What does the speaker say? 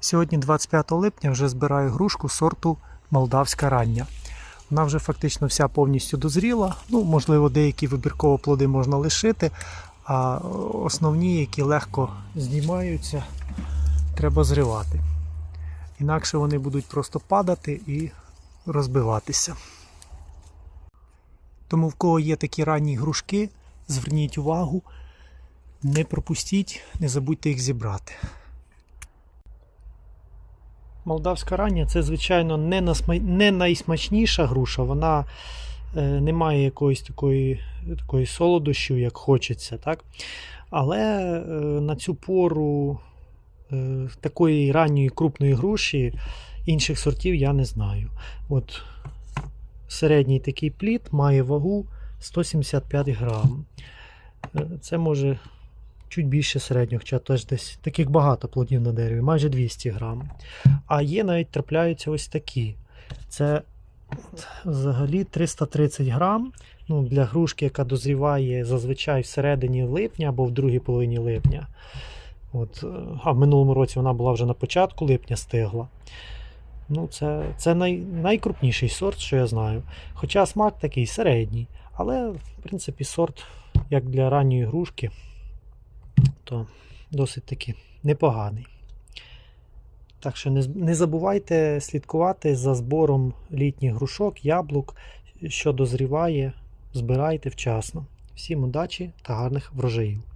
Сьогодні 25 липня вже збираю грушку сорту Молдавська рання. Вона вже фактично вся повністю дозріла. Ну, можливо, деякі вибірково плоди можна лишити, а основні, які легко знімаються, треба зривати. Інакше вони будуть просто падати і розбиватися. Тому в кого є такі ранні грушки, зверніть увагу, не пропустіть, не забудьте їх зібрати. Молдавська рання це, звичайно, не, насма... не найсмачніша груша. Вона е, не має якоїсь такої, такої солодощу, як хочеться. Так? Але е, на цю пору е, такої ранньої крупної груші інших сортів я не знаю. От середній такий плід має вагу 175 грам. Е, Це може чуть більше середнього, хоча теж десь таких багато плодів на дереві, майже 200 грам. А є навіть трапляються ось такі. Це взагалі 330 грам. Ну, для грушки, яка дозріває зазвичай всередині липня або в другій половині липня. От, е, а в минулому році вона була вже на початку липня стигла. Ну, це це най, найкрупніший сорт, що я знаю. Хоча смак такий середній. Але, в принципі, сорт, як для ранньої грушки, то досить таки непоганий. Так що не забувайте слідкувати за збором літніх грушок, яблук, що дозріває, збирайте вчасно. Всім удачі та гарних врожаїв!